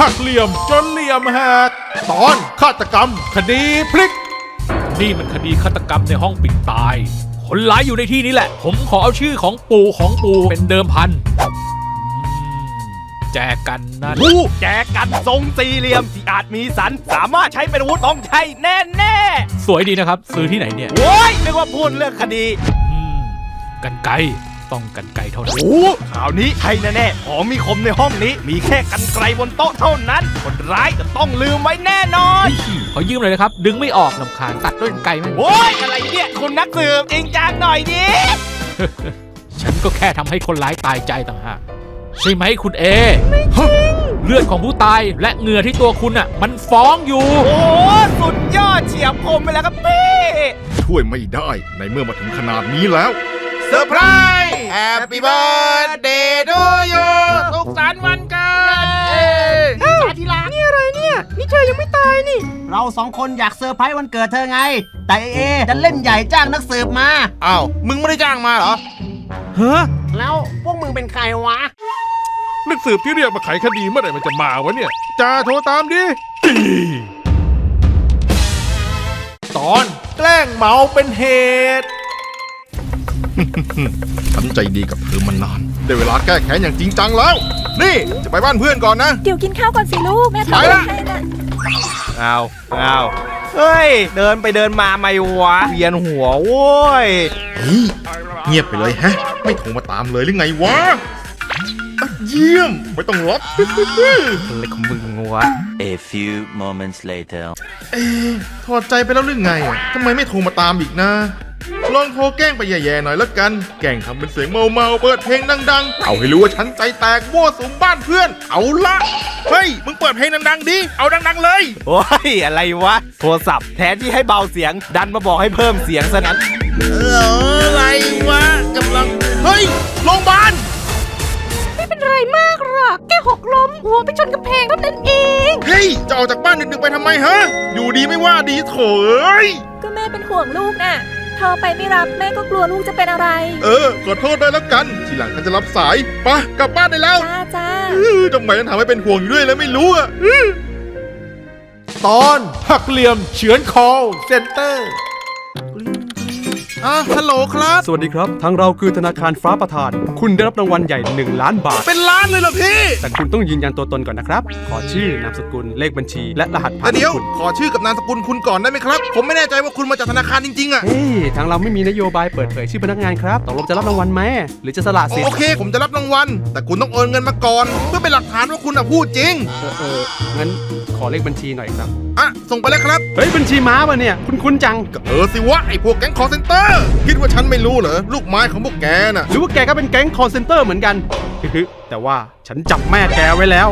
หักเหลี่ยมจนเหลี่ยมหักตอนฆาตกรรม คดีพลิก นี่มันคดีฆาตกรรมในห้องปิดตาย คนร้ายอยู่ในที่นี้แหละ ผมขอเอาชื่อของปู่ของปู่เป็นเดิมพันอืมแจกันนั่นผู้แจกันทรงสี่เหลี่ยมที่อาจมีสัน สามารถใช้เป็นอาวุธต้องใช้แน่แน่สวยดีนะครับ ซื้อที่ไหนเนี่ยๆโว้ยนึกว่าพูดเรื่องคดีอืมกันไกร ต้องกันไกรเท่านั้น โอ้ข่าวนี้ใช่แน่ๆของมีคมในห้องนี้ มีแค่กันไกลบนโต๊ะเท่านั้น คนร้ายจะต้องลืมไว้แน่นอนขอยืมเลยนะครับ ดึงไม่ออกลำคาญตัดด้วยกันไกรไหมโว้ยอะไรเนี่ยคุณนักสืบจริงจังหน่อยดิฉันก็แค่ทำให้คนร้ายตายใจต่างหากใช่ไหมคุณเอฮะเลือดของผู้ตายและเหงื่อที่ตัวคุณอะ มันฟ้องอยู่ โอ้สุดยอดเฉียบคมไปแล้วครับพี่ช่วยไม่ได้ในเมื่อมาถึงขนาดนี้แล้วเซอร์ไพรส์ Happy Birthday to you สุขสันต์วันเกิดทีหลังนี่อะไรเนี่ย นี่เธอยังไม่ตายนี่ เราสองคนอยากเซอร์ไพรส์วันเกิดเธอไง แต่เอจะเล่นใหญ่จ้างนักสืบมา อ้าวมึงไม่ได้จ้างมาเหรอฮะแล้วพวกมึงเป็นใครวะ นักสืบที่เรียกมาไขคดีเมื่อไหร่มันจะมาวะเนี่ยจ่าโทรตามดิ ตอนแกล้งเมาเป็นเหตุ ฉันใจดีกับเธอมานานได้เวลาแก้แค้นอย่างจริงจังแล้ว นี่จะไปบ้านเพื่อนก่อนนะ เดี๋ยวกินข้าวก่อนสิลูกแม่ทำไปอะไรละ ให้นะเอาเอาเฮ้ย เดินไปเดินมาไม่วะเวียนหัวโว้ย เฮ้ยเงียบไปเลยแฮะ ไม่โทรมาตามเลยหรือไงวะอะเยี่ยม ไม่ต้องรับ อะไรของมึงวะ A few moments later. เอ๊ะถอดใจไปแล้วหรือไงอะทำไมไม่โทรมาตามอีกนะ ลองโทรแกล้งไปแย่ๆหน่อยแล้วกัน แกล้งทำเป็นเสียงเมาๆ เปิดเพลงดังๆ เอาให้รู้ว่าฉันใจแตกมั่วสุมบ้านเพื่อน เอาละ เฮ้ย มึงเปิดเพลงดังๆดิ เอาดังๆเลย โอ้ย อะไรวะ โทรศัพท์แทนที่ให้เบาเสียง ดันมาบอกให้เพิ่มเสียงซะนั้นอะไรวะกำลัง เฮ้ย โรงพยาบาล ไม่เป็นไรมากหรอกแค่หกล้ม หัวไปชนกำแพงเท่านั้นเอง เฮ้ย จะออกจากบ้านดึกๆไปทำไมฮะ อยู่ดีไม่ว่าดีโถเอ้ย ก็แม่เป็นห่วงลูกน่ะ โทรไปไม่รับแม่ก็กลัวลูกจะเป็นอะไร เออ ขอโทษด้วยแล้วกัน ทีหลังฉันจะรับสายไปะกลับบ้านได้แล้วจ้าจ้าอื้อทำไมต้องทำให้เป็นห่วงอยู่ด้วยแล้วไม่รู้อะอื้อ ตอนหักเหลี่ยมเฉือนคอเซ็นเตอร์ อะฮัลโหลครับ สวัสดีครับ ทางเราคือธนาคารฟ้าประทาน คุณได้รับรางวัลใหญ่ 1 ล้านบาท เป็นล้านเลยเหรอพี่ แต่คุณต้องยืนยันตัวตนก่อนนะครับ ขอชื่อนามสกุลเลขบัญชี และรหัสผ่าแต่นเดี๋ยว ของคุณขอชื่อกับนามสกุลคุณก่อนได้ไหมครับ ผมไม่แน่ใจว่าคุณมาจากธนาคารจริงๆอะ เฮ้ยทางเราไม่มีนโยบายเปิดเผยชื่อพนักงานครับตกลงจะรับรางวัลไหมหรือจะสละสิทโอธิ์เค ผมจะรับรางวัล แต่คุณต้องโอนเงินมาก่อน เพื่อเป็นหลักฐานว่าคุณอะพูดจริง เออเอองั้นขอเลขบัญชีหน่อยครับ อะ ส่งไปแล้วครับ เฮ้ยบัญชีม้าป่ะเนี่ย คุณคุณจัง ก็เออสิวะไอพวกแก๊งคอร์เซนเตอร์คิดว่าฉันไม่รู้เหรอ ลูกไม้ของพวกแกน่ะ หรือว่าแกก็เป็นแก๊งคอร์เซนเตอร์เหมือนกันฮึแต่ว่าฉันจับแม่แกไว้แล้ว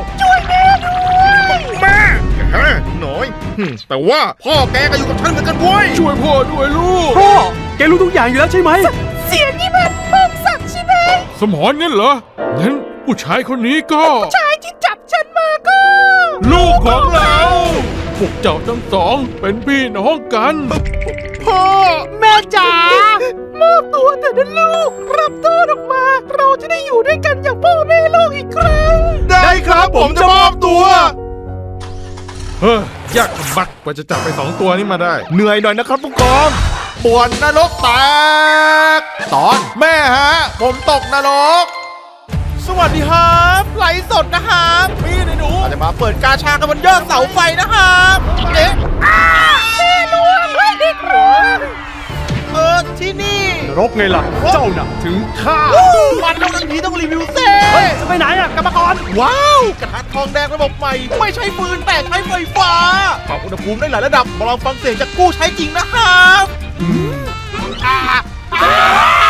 แม่แกหน่อยหึ่มแต่ว่าพ่อแกก็อยู่กับฉันเหมือนกันเว้ยช่วยพ่อด้วยลูก พ่อแกรู้ทุกอย่างอยู่แล้วใช่ไหม เสียงนี่มันพงศักดิ์ใช่ไหมสมอนงั้นเหรอ งั้นผู้ชายคนนี้ก็ ชายที่จับฉันมาก็ ลูกของเรา พวกเจ้าทั้งสองเป็นพี่น้องกัน พ่อ แม่จ๋ามอบตัวเถอะนะลูก รับโทษออกมา เราจะได้อยู่ด้วยกันอย่างพ่อแม่ลูกอีกครั้ง ได้ครับผมจะมอบตัว เฮ้ยยากบักกว่าจะจับไปสองตัวนี้มาได้ เหนื่อยหน่อยนะครับผู้กองปวนนรกแตกตอนแม่ฮะ ผมตกนรก สวัสดีครับไลฟ์สดนะครับ พี่ในหนูอาจจะมาเปิดกาชากันบนยอดเสาไฟนะครับเอ๊ะ อ้าแม่รู้อะไรเด็กหรอเออที่นี่นรกไงล่ะ เจ้าน่ะถึงข้ามันต้องทันทีต้องรีวิวเซ่จะไปไหนอะกรรมกรว้าวกระทะทองแดงระบบใหม่ ไม่ใช่ฟืนแต่ใช้ไฟฟ้าปรับอุณหภูมิได้หลายระดับมาลองฟังเสียงจากกู้ใช้จริงนะครับอ่าอ่า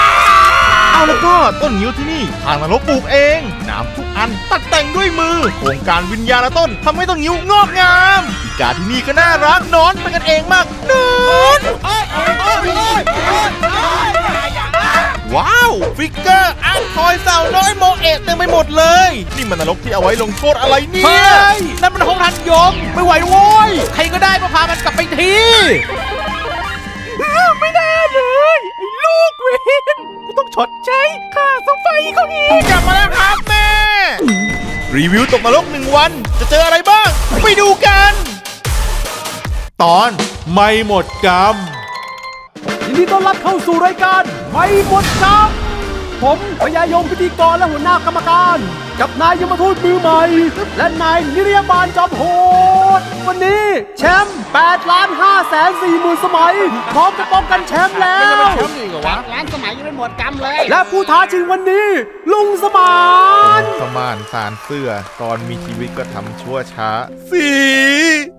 เอาแล้วก็ต้นงิ้วที่นี่ทางนรกปลูกเองน้ำทุกอันตัดแต่งด้วยมือโครงการวิญญาณต้นทำให้ต้นงิ้วงอกงามอีกาที่นี่ก็น่ารักนอนเป็นกันเองมากนอนว้าว ฟิกเกอร์อาร์ตทอยสาวน้อยโมเอะเต็มไปหมดเลย นี่มันนรกที่เอาไว้ลงโทษอะไรเนี่ยนั่นมันห้องทันยมไม่ไหวโว้ยใครก็ได้มาพามันกลับไปทีไม่ได้เลย ไอ้ลูกเวนกูต้อง ชดใช้ค่าสไฟเขาอีกกลับมาแล้วครับแม่ รีวิวตกนรกหนึ่งวัน จะเจออะไรบ้าง ไปดูกัน ตอนไม่หมดกรรม ยินดีต้อนรับเข้าสู่รายการไม่หมดกรรมผมพยายมพิธีกรและหัวหน้ากรรมการ กับนายยมทูตมือใหม่ และนายนิรยาบาลจอมโหด วันนี้แชมป์8ล้าน5แสน4หมื่นสมัย พร้อมจะป้องกันแชมป์แล้วร้านสมัยยังไม่หมดกรรมเลย และผู้ท้าชิงวันนี้ ลุงสมาน สมานสารเสื้อ ตอนมีชีวิตก็ทำชั่วช้า สี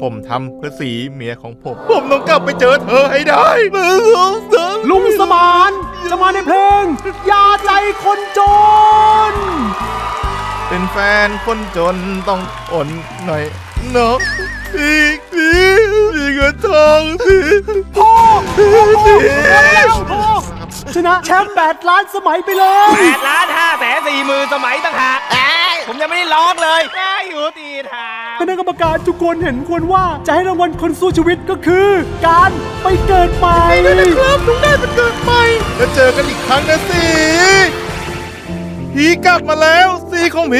ผมทำเพื่อสีเมียของผม ผมต้องกลับไปเจอเธอให้ได้หนึ่งสองสามลุงสมานจะมาในเพลงยาใจคนจน เป็นแฟนคนจนต้องอดหน่อยเนาะสีสีสีเงินทองสีพ่อสีสีพ่อชนะแชมป์8ล้านสมัยไปเลยแปดล้านห้าแสนสี่หมื่นสมัยต่างหากผมยังไม่ได้ร้องเลยได้อยู่ตีทางคณะกรรมการทุกคนเห็นควรว่าจะให้รางวัลคนสู้ชีวิตก็คือ การไปเกิดใหม่ครับลุงได้เป็นเกิดใหม่แล้วเจอกันอีกครั้งนะสี ผีกลับมาแล้วสีของผี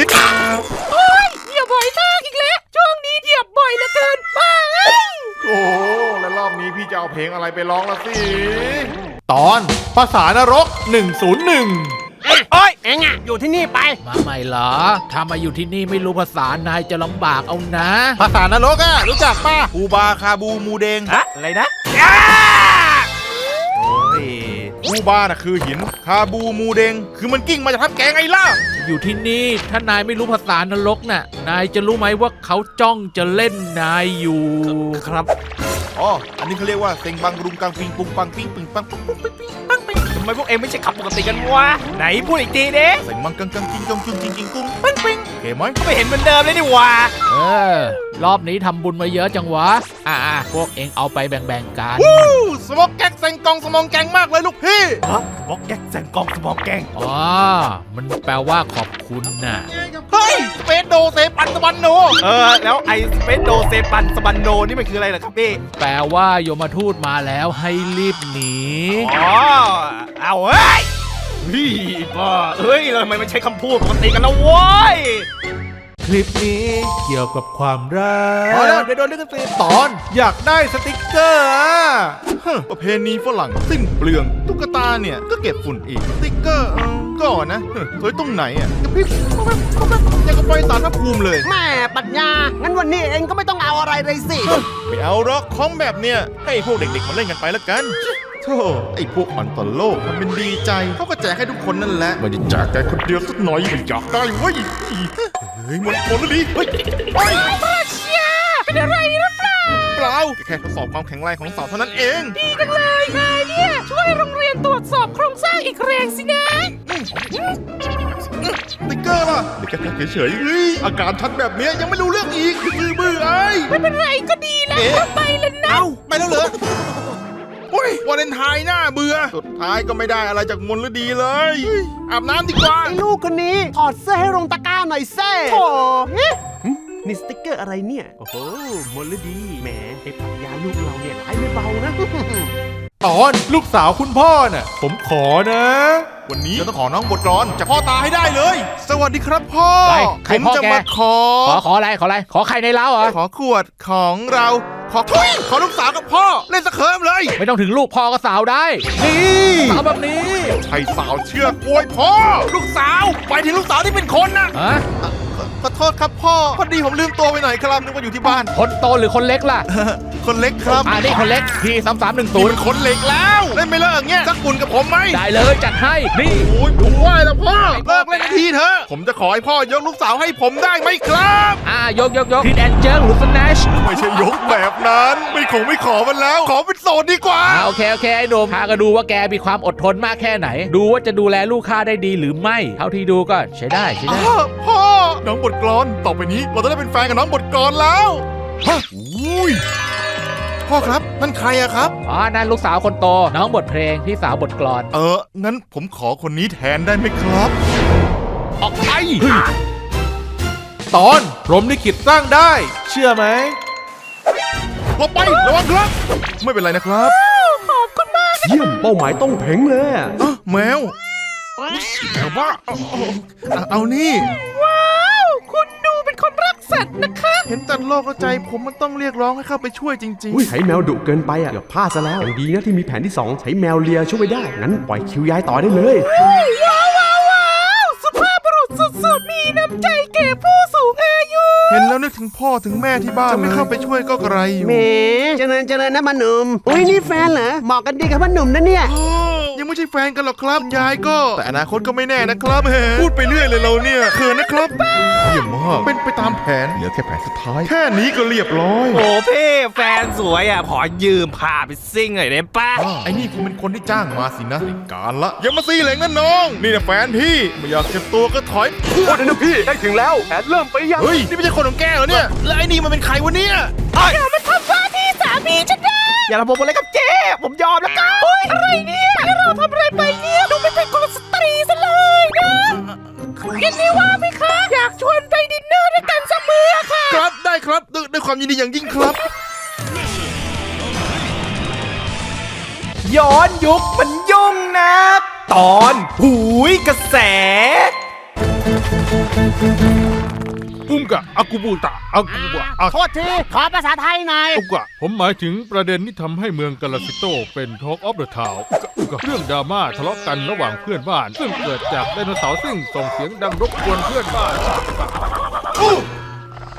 โอ้ยเหยียบบ่อยมากอีกแล้ว ช่วงนี้เหยียบบ่อยเหลือเกินบ้าเอ้ยโอ้โหแล้วรอบนี้พี่จะเอาเพลงอะไรไปร้องละสิตอนภาษานรก 101 โอ้ยเอ็งอะอยู่ที่นี่ไป มาใหม่เหรอ ถ้ามาอยู่ที่นี่ไม่รู้ภาษานายจะลำบากเอานะ ภาษานรกอะรู้จักป่ะอูบาคาบูมูเดงฮะอะไรนะ โอ้ย อูบาน่ะคือหินคาบูมูเดง คือมันกิ้งมาจากทับแกงไงล่ะ อยู่ที่นี่ถ้านายไม่รู้ภาษานรกน่ะ นายจะรู้ไหมว่าเขาจ้องจะเล่นนายอยู่ครับ อ๋อ อันนี้เขาเรียกว่าเซ็งบังรุงกังปิงปุงปังปิ้งปึงปังปุ้งปุ้งปิ้งปิ้งปังปิ้งทำไมพวกเอ็งไม่ใช่ขับปกติกันวะ ไหนพูดอีกทีดิเซ็งบังกังกังกิ้งกังกิ้งกิ้งกิ้งกุ้งปิ้งปิ้งโอเคไหมก็ไม่เห็นเหมือนเดิมเลยนี่หว่าเออ รอบนี้ทำบุญมาเยอะจังวะ อ่าพวกเองเอาไปแบ่งๆกัน วู้สมองแก๊กเซ็งกองสมองแกงมากเลยลูกพี่ฮะสมอกแก๊กแซงกองสมอกแกงอ๋อ มันแปลว่าขอบคุณน่ะ เฮ้ยสเปซโดเซปันตะวันโนเออ แล้วไอสเปซโดเซปันสบันโนนี่มันคืออะไรเหรอครับพี่ แปลว่าโยมทูตมาแล้วให้รีบหนี อ๋อ เอาเฮ้ยเฮ้ยบ้าเฮ้ยทำไมไม่ใช้คำพูดปกติกันแล้วเว้ยค ลิปนี้เกี่ยวกับความรัพอแล้วก เดี๋ยวโดนลิขสิทธิ์ตอน อยากได้สติกเกอร์อะฮะประเพณีฝรั่งสิ้นเปลืองตุ๊กตาเนี่ย ก็เก็บฝุ่นอีกสติกเกอร์เออก็นะเฮ้ยสวยตรงไหนอะกระพริบก็แบบก็แบบยังกับไฟสารพระภูมิเลยแม่ปัญญา งั้นวันนี้เองก็ไม่ต้องเอาอะไรเลยสิไม่เอาหรอกของแบบเนี้ยให้พวกเด็กๆมาเล่นกันไปแล้วกันโธ่ไอ้พวกมันต่อโลกมันเป็นดีใจเขาก็แจกให้ทุกคนนั่นแหละไม่ได้แจกแกคนเดียวสักหน่อยไม่อยากได้เว้ย เฮ้ยหมดคนแล้วดิเฮ้ยไปมาเชียเป็นอะไรหรือเปล่าเปล่าแค่ทดสอบความแข็งแรงของเสาเท่านั้นเอง ดีจังเลยนายเนี่ยช่วยโรงเรียนตรวจสอบโครงสร้างอีกแรงสินะสติ๊กเกอร์ล่ะเด็กแค่เฉยๆเฮ้ยอาการชัดแบบเนี้ยยังไม่รู้เรื่องอีกมือมือไอ้ไม่เป็นไรก็ดีแล้วเข้าไปเลยนะเอ้าไปแล้วเหรอโอ้ยวาเลนไทน์หน้าเบื่อ สุดท้ายก็ไม่ได้อะไรจากมนฤดีเลยเฮ้ยอาบน้ำดีกว่า ไอ้ลูกคนนี้ ถอดเสื้อให้ลงตะกร้าหน่อยเซ่โถ่เฮ้ยหึนี่สติ๊กเกอร์อะไรเนี่ย โอ้โหมลดี แหมไอ้ปัญญาลูกเราเนี่ยร้ายไม่เบานะ ตอนลูกสาวคุณพ่อน่ะ ผมขอนะ วันนี้จะต้องขอน้องบทกลอนจากพ่อตาให้ได้เลย สวัสดีครับพ่อใครใครผมพ่อจะแก มาขอ ขอขออะไรขออะไรขอใครในเล้าเหรอขอขวดของเรา ขอทุยขอลูกสาวกับพ่อ เล่นสะเคิมเลย ไม่ต้องถึงลูกพ่อก็สาวได้นี่สาวแบบนี้ใช่สาวเชือกกล้วยพ่อ ลูกสาว ไปถึงลูกสาวที่เป็นคนนะฮะ ขอโทษครับพ่อ พอดีผมลืมตัวไปหน่อยครับนึกว่าอยู่ที่บ้าน คนโตหรือคนเล็กล่ะ คนเล็กครับอ่านี่คนเล็กทีสามสามหนึ่งศูนี่นเป็ย์นคนเล็กแล้วเล่นไม่เลิกเงี้ยสักบุญกับผมไหมได้เลยจัดให้นี่โอ้ยผมไหว้แล้วพ่อเลิกเล่นนาทีเถอะผมจะขอให้พ่อยกลูกสาวให้ผมได้ไหมครับอ่ายกยกยกทีแอนเจิลหรือสแนชไม่ใช่ยกแบบนั้น ไม่คงไม่ขอมันแล้ว ขอเป็นโสดดีกว่าอ่าโอเคโอเคไอ้หนุ่มพาก็ดูว่าแกมีความอดทนมากแค่ไหน ดูว่าจะดูแลลูกค้าได้ดีหรือไม่ เท่าที่ดูก็ใช้ได้ใช้ได้อ้าวพ่อน้องบทกลอนต่อไปนี้เราจะได้เป็นแฟนกับน้องบทกลอนแล้วฮะอุ้ยพ่อครับนั่นใครอะครับ อ๋อ นั่นลูกสาวคนโต น้องบทเพลง พี่สาวบทกลอน เอองั้นผมขอคนนี้แทนได้ไหมครับ ออกไปตอนพรหมลิขิตสร้างได้ เชื่อไหมหลบไประวังครับ ไม่เป็นไรนะครับขอบคุณมากเยี่ยมเป้าหมายต้องเพ่งเลยอะอะแมวแมวบ้าเอาเอาเอาเอานี่ว้าวคุณดู สัตว์นะคะ เห็นตัดโลกแล้วใจ ผมมันต้องเรียกร้องให้เข้าไปช่วยจริง อุ้ยใช้แมวดุเกินไปอะเกือบพลาดซะแล้วยังดีนะที่มีแผนที่ 2 ใช้แมวเลียช่วยไว้ได้ งั้นปล่อยคิวยายต่อได้เลยว้าวว้าวว้าวสุภาพบุรุษสุดๆ มีน้ำใจแก่ผู้สูงอายุๆเห็นแล้วนึกถึงพ่อถึงแม่ที่บ้านจะไม่เข้าไปช่วยก็กระไรอยู่ แหมเจริญเจริญนะมันหนุ่ม อุ้ยนี่แฟนเหรอเหมาะกันดีกับมันหนุ่มนะเนี่ย ยังไม่ใช่แฟนกันหรอกครับคุณยายก็ แต่อนาคตก็ไม่แน่นะครับแหมพูดไปเรื่อยเลยเราเนี่ยเขินนะครับเยี่ยมมาก เป็นไปตามแผน เหลือแค่แผนสุดท้าย แค่นี้ก็เรียบร้อยโอ้เพ่แฟนสวยอะขอยืมพาไปซิ่งหน่อยได้ปะไอ้นี่คงเป็นคนที่จ้างมาสินะในการละ อย่ามาซีเหลงนะน้อง นี่นะแฟนพี่ ไม่อยากเก็บตัวก็ถอยโอ้เดี๋ยวนะพี่ได้ถึงแล้วแผนเริ่มไปยัง เฮ้ย นี่ไม่ใช่คนของแกเหรอเนี่ย แล้วไอ้นี่มันเป็นใครวะเนี่ยอย่ามาทำว่าที่สามีฉันนะอย่าระบบอะไรกับเจ๊ผมยอมแล้วกันเฮ้ยอะไรเนี่ยนี่เราทำอะไรไปเนี่ยดูไม่เป็นคนสตรีซะเลยนะยินดีว่า ครับด้วยด้วยความยินดีอย่างยิ่งครับ ย้อนยุคมันยุ่งนะตอนหูยกระแสปุ้มกะอากูบูตะอากูบะอาโทษที ขอภาษาไทยหน่อย อุกะผมหมายถึงประเด็นที่ทำให้เมืองกาลาสิโตเป็น Talk of the Town อุกะเรื่องดราม่าทะเลาะกันระหว่างเพื่อนบ้าน ซึ่งเกิดจากไดโนเสาร์ซึ่งส่งเสียงดังรบกวนเพื่อนบ้าน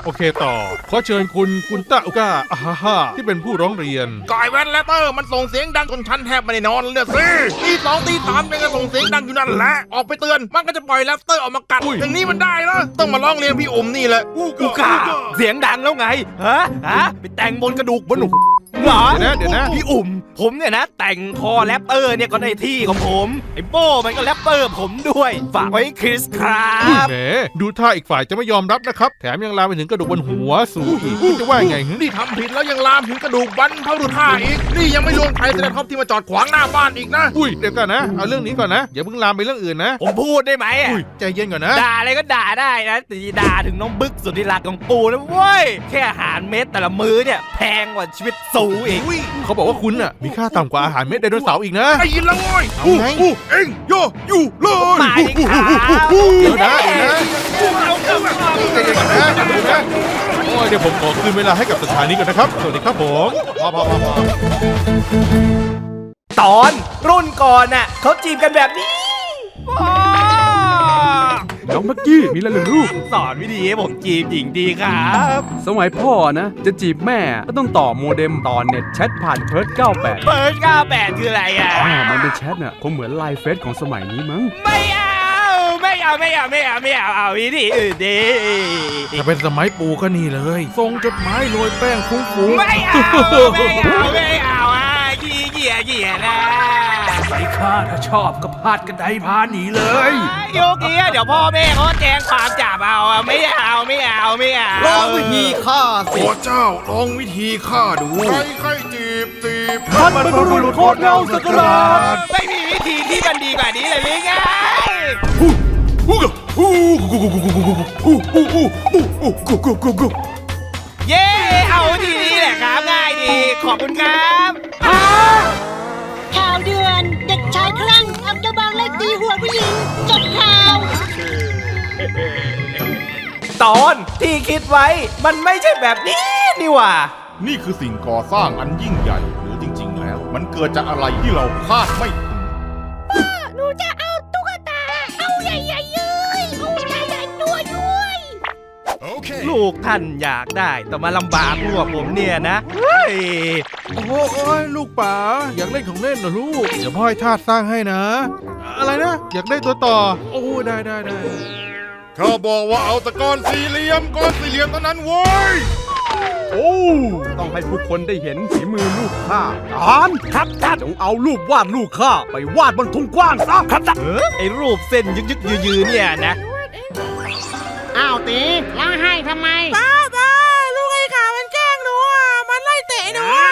โอเคต่อ ขอเชิญคุณกุนตะอุกะอาฮ่าฮ่าที่เป็นผู้ร้องเรียน กายแวนแลเตอร์มันส่งเสียงดังจนฉันแทบไม่ได้นอนเลยเนี่ยสิตีสองตีสามมันก็ส่งเสียงดังอยู่นั่นแหละ ออกไปเตือนมันก็จะปล่อยแรปเตอร์ออกมากัด อุ้ย อย่างนี้มันได้เหรอต้องมาร้องเรียนพี่อมนี่แหละกูกาเสียงดังแล้วไง ฮะ ฮะ ไปแต่งบนกระดูกบนหนุ เหรอเดี๋ยวนะเดี๋ยวนะ พี่อุ่ม ผมเนี่ยนะ แต่งคอแรปเตอร์เนี่ยก็ในที่ของผมไอ้โป้มันก็แรปเตอร์ผมด้วย ฝากไว้คริสครับแหมดูท่าอีกฝ่ายจะไม่ยอมรับนะครับ แถมยังลามไปถึงกระดูกบนหัวสูงอีกคุณจะว่ายังไงฮึนี่ทำผิดแล้วยังลามถึงกระดูกบันเท่าดุท่าอีก นี่ยังไม่รวมไทยเซนท็อปที่มาจอดขวางหน้าบ้านอีกนะ อุ้ยเดี๋ยวก่อนนะ เอาเรื่องนี้ก่อนนะ อย่าเพิ่งลามไปเรื่องอื่นนะ ผมพูดได้ไหมอะอุ้ยใจเย็นก่อนนะ ด่าอะไรก็ด่าได้นะแต่อย่าด่าถึงน้องบึกสุดที่รักของปูนะเว้ยแค่อาหารเม็ดแต่ละมื้อเนี่ยแพงกว่าชีวิตสูอีกเขาบอกว่าคุณน่ะมีค่าต่ำกว่าอาหารเม็ดไดโนเสาร์อีกนะไอ้ยินละโว้ยเอาไง อู้เอ็งโยอยู่เลยมาดิครับเดี๋ยวนะเดี๋ยวนะใจเย็นก่อนนะเดี๋ยวนะโอ้ยเดี๋ยวผมขอคืนเวลาให้กับสถานีก่อนนะครับ สวัสดีครับผมพอพอพอพอตอนรุ่นก่อนน่ะเขาจีบกันแบบนี้ว้า น้องมักกี้มีอะไรเหรือลูก สอนวิธีให้ผมจีบหญิงดีครับ สมัยพ่อนะ จะจีบแม่ก็ต้องต่อโมเด็มต่อเน็ตแชทผ่านเพิร์ด98เปิด98คืออะไรอะ อ่ามันเป็นแชทน่ะคงเหมือนไลน์เฟซของสมัยนี้มั้ง ไม่เอา ไม่เอา ไม่เอา ไม่เอา ไม่เอา เอาวิธีอื่นดี ถ้าเป็นสมัยปู่ก็นี่เลยส่งจดหมายโรยแป้งฟุ้งๆ ไม่เอา ไม่เอา ไม่เอาอะขี้เกียจเกียจนะ ไอ้ข้าถ้าชอบก็พาดกันไดพาหนีเลยโยกเนี้ยเดี๋ยวพ่อแม่เขาแจ้งความจับเอาอะไม่เอาไม่เอาไม่เอาลองวิธีฆ่าสิ โอ้เจ้าลองวิธีฆ่าดูใครใครจีบจีบท่านบรรพบุรุษโคตรเงาสักราชไม่มีวิธีที่มันดีกว่านี้เลยหรือไงเย้เอาทีนี้แหละครับง่ายดีขอบคุณครับ ข่าวเดือน ตีหัวผู้หญิงจบข่าว ตอนที่คิดไว้มันไม่ใช่แบบนี้นี่หว่า นี่คือสิ่งก่อสร้างอันยิ่งใหญ่หรือจริง ๆ แล้ว มันเกิดจากอะไรที่เราคาดไม่ถึงหนูจะเอาตุ๊กตา เอาใหญ่ๆเลยเอาใหญ่ๆด้วยด้วยลูกท่านอยากได้ แต่มาลำบากพวกผมเนี่ยนะเฮ้ยโอ้โหโอ้ยลูกป๋าอยากเล่นของเล่นเหรอลูก เดี๋ยวพ่อให้ทาสสร้างให้นะ อะไรนะ อยากได้ตัวต่อ โอ้ได้ได้ได้เขาบอกว่าเอาแตะก้อนสี่เหลี่ยมก้อนสี่เหลี่ยมเท่านั้นโว้ย โอ้ ต้องให้ผู้คนได้เห็นฝีมือลูกข้าทานครับครับจงเอารูปวาดลูกข้าไปวาดบนทุ่งกว้างซะครับครับเออไอ้รูปเส้นยึกยึกยือยือเนี่ยนะ อ้าวตีร้องไห้ทำไมป้าป้าลูกไอ้ขามันแกล้งหนูอะ มันไล่เตะหนูอะ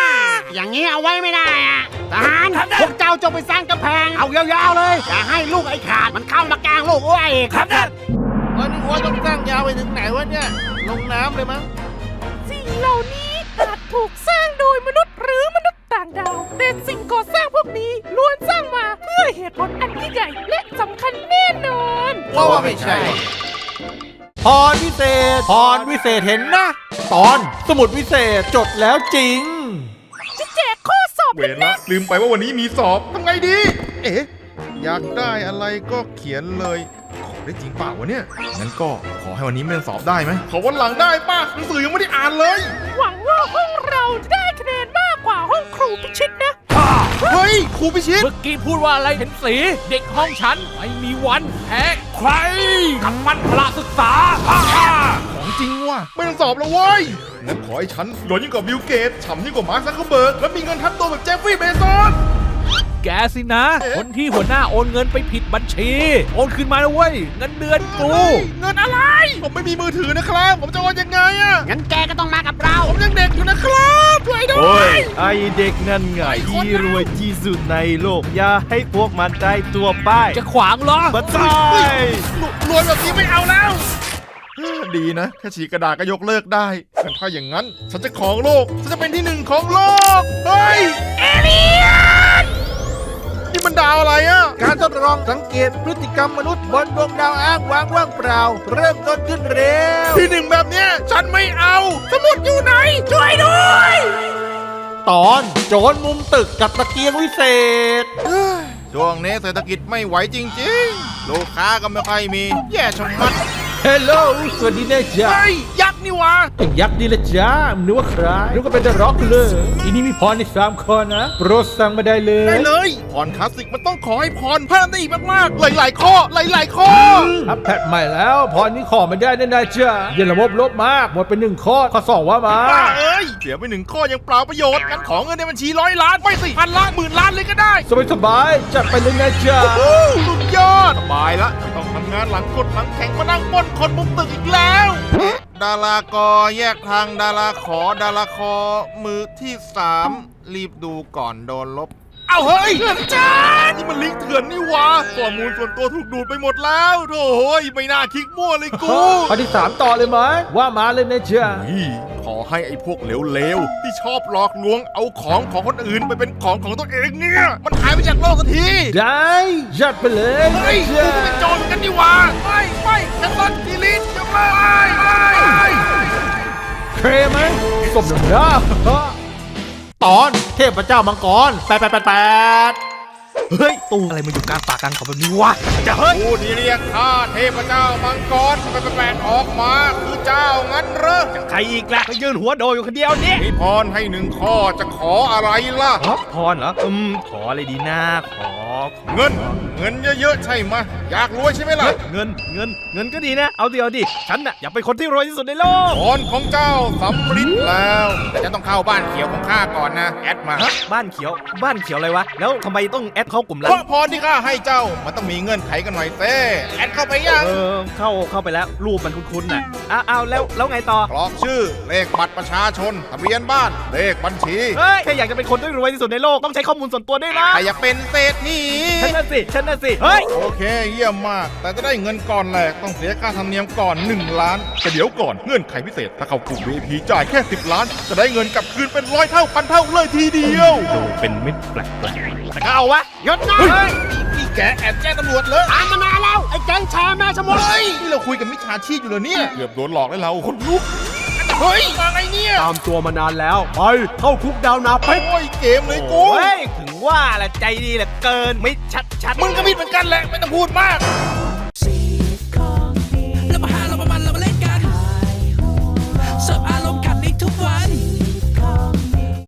อย่างนี้เอาไว้ไม่ได้อะ ทหารพวกเจ้าจงไปสร้างกำแพง เอายาวๆเลย อย่าให้ลูกไอ้ขาดมันเข้ามากลางลูกอ้วยอีกครับท่านวันนี้ว่าต้องสร้างยาวไปถึงไหนวะเนี่ย ลงน้ำเลยมั้ง สิ่งเหล่านี้อาจถูกสร้างโดยมนุษย์หรือมนุษย์ต่างดาว แต่สิ่งก่อสร้างพวกนี้ล้วนสร้างมาเพื่อเหตุผลอันยิ่งใหญ่และสำคัญแน่นอนว่าว่าไม่ใช่พรวิเศษพรวิเศษเห็นนะ ตอนสมุดวิเศษจดแล้วจริงจะแจกข้ อสอบเวรละลืมไปว่าวันนี้มีสอบทำไงดี เอ๊ะอยากได้อะไรก็เขียนเลยขอได้จริงเปล่าวะเนี่ยงั้นก็ขอให้วันนี้ไม่ต้องสอบได้ไหมขอวันหลังได้ป้าหนังสือยังไม่ได้อ่านเลย หวังว่าห้องเราจะได้คะแนนมากกว่าห้องครูพิชิตนะ เฮ้ยครูพิชิต เมื่อกี้พูดว่าอะไรเห็นสี เด็กห้องฉันไม่มีวันแพ้ใครกับมันพละศึกษาฮ่าฮ่าของจริงว่ะ ไม่ต้องสอบแล้วเว้ยงั้นขอให้ฉันรวยยิ่งกว่าบิลเกตฉ่ำยิ่งกว่ามาร์คซักเคอร์เบิร์กและมีเงินทับตัวแบบเจฟฟรีย์เบซอส แกสินะเอ๊ะคนที่หัวหน้าโอนเงินไปผิดบัญชี โอนคืนมาแล้วเว้ยเงินเดือนกู เงินอะไร ผมไม่มีมือถือนะครับ ผมจะโอนยังไงอะงั้นแกก็ต้องมากับเรา ผมยังเด็กอยู่นะครับช่วยด้วโอ้ย ย ไอเด็กนั่นไงที่รวยที่สุดในโลก อย่าให้พวกมันได้ตัวป้ายจะขวางเหรอ บัตรายรวยแบบนี้ไม่เอาแล้ว ดีนะ แค่ฉีกกระดาษก็ยกเลิกได้งั้นถ้าอย่างนั้น ฉันจะของโลก ฉันจะเป็นที่หนึ่งของโลก เฮ้ย เอเลี ลองสังเกตพฤติกรรมมนุษย์บนดวงดาวอ้างว้างว่างเปล่า เริ่มต้นขึ้นเร็ว ที่หนึ่งแบบเนี้ยฉันไม่เอา สมุดอยู่ไหน ช่วยด้วย ตอนโจรมุมตึกกับตะเกียงวิเศษ ช่วงนี้เศรษฐกิจไม่ไหวจริง ๆ ลูกค้าก็ไม่ค่อยมี แย่ชะมัด เฮลโลสวัสดีนะจ๊ะ เฮ้ยยัก ษ์นี่วะเป็นยักษ์ดีละจ้ามึงนึกว่าใครนึกว่าเป็นเดอะร็อกเลยทีนี้มีพรในสามคนนะโปรดสั่งมาได้เลยได้เลยพรคลาสสิกมันต้องขอให้พรเพิ่มได้อีกมากๆ หลายๆข้อ หลายๆข้ออัพแพทใหม่แล้ว พรนี้ขอไม่ได้แน่นะจ๊ะเย็นระบบลบมากหมดไปหนึ่งข้อข้อสองว่ามาบ้าเอ้ยเสียไปหนึ่งข้อยังเปล่าประโยชน์งั้นขอเงินในบัญชีร้อยล้านไม่สิพันล้านหมื่นล้านเลยก็ได้สบายสบายๆจัดไปเลยนะจ๊ะวู้สุดยอดสบายละไม่ต้องทำงานหลังกดหลังแข็งมานั่งป่นคนมุมตึกอีกแล้ว ดารากอแยกทางดาราขอดาราคอมือที่สามรีบดูก่อนโดนลบ เอาเฮ้ยเถื่อนจ้านี่มันลิงก์เถื่อนนี่หวะข้อมูลส่วนตัวถูกดูดไปหมดแล้วโถ่เฮ้ยไม่น่าคลิกมั่วเลยกู ข้อที่สามต่อเลยไหมว่ามาเลยนะจ๊ะนี่ขอให้ไอ้พวกเหลวๆ ที่ชอบหลอกลวงเอาของของคนอื่นไปเป็นของของตัวเองเนี่ย มันหายไปจากโลกสักที ได้จัดไปเลยเฮ้ยกูก็เป็นโจรเหมือนกันนี่หว่า ไม่ ไม่แคนเซิลดีลิทจะไม่ไม่ไม่ เคไหมสมน้ำหน้าตอนเทพเจ้ามังกรแปดแปดแปดแปด เฮ้ยตู้อะไรมาอยู่กลางป่ากลางเขาแบบนี้วะจะเฮ้ยผู้ที่เรียกข้าเทพเจ้ามังกรแปลกๆออกมาคือเจ้างั้นเหรอใครอีกล่ะเขายืนหัวโดอยู่คนเดียวเนี่ยมีพรให้หนึ่งข้อจะขออะไรล่ะอ๋อพรเหรออืมขออะไรดีนะขอขอเงิน เงินเยอะๆใช่ไหมอยากรวยใช่ไหมล่ะเฮ้ยเงินเงินเงินก็ดีนะ เอาดิเอาดิฉันน่ะอยากเป็นคนที่รวยที่สุดในโลกพรของเจ้าสำริดแล้วแต่จะต้องเข้าบ้านเขียวของข้าก่อนนะแอดมาฮะบ้านเขียว บ้านเขียวอะไรวะแล้วทำไมต้องแอดเข้ากลุ่มลัเพบราะพรที่ข้าให้เจ้ามันต้องมีเงื่อนไขกันหน่อยเต้แอดเข้าไปยังเออเข้าเข้าไปแล้วรูปมันคุ้นๆน่ะอ้าวอ้าวแล้วแล้วไงต่อกรอกชื่อเลขบัตรประชาชนทะเบียนบ้านเลขบัญชีเฮ้ยแค่อยากจะเป็นคนที่รวยที่สุดในโลกต้องใช้ข้อมูลส่วนตัวด้วยนะใครอยากเป็นเศรษฐีฉันน่ะสิฉันน่ะสิเฮ้ยโอเคเยี่ยมมาก แต่จะได้เงินก่อนแหลกต้องเสียค่าธรรมเนียมก่อน 1 ล้านแต่เดี๋ยวก่อนเงื่อนไขพิเศษถ้าเข้ากลุ่ม VIP จ่ายแค่ 10 ล้าน จะได้เงินกลับคืนเป็นร้อยเท่าพันเท่าเลยทีเดียว ดูเป็นมิตรแปลกๆแต่ก็เอาวะยศนะเฮ้ยนี่แกแอบแจ้งตำรวจเลยตามมานานแล้ว ไอ้แก๊งแชร์แม่ชะมดเฮ้ยนี่เราคุยกับมิจฉาชีพอยู่เลยเนี่ย เกือบโดนหลอกแล้วเราคนลุกเฮ้ยมาไงเนี่ยตามตัวมานานแล้ว ไปเข้าคุกดาวนาเพชรโอ้ยเกมเลยกูเฮ้ย ถึงว่าแหละใจดีเหลือเกินไม่ชัดชัดๆมึงก็มิดเหมือนกันแหละไม่ต้องพูดมาก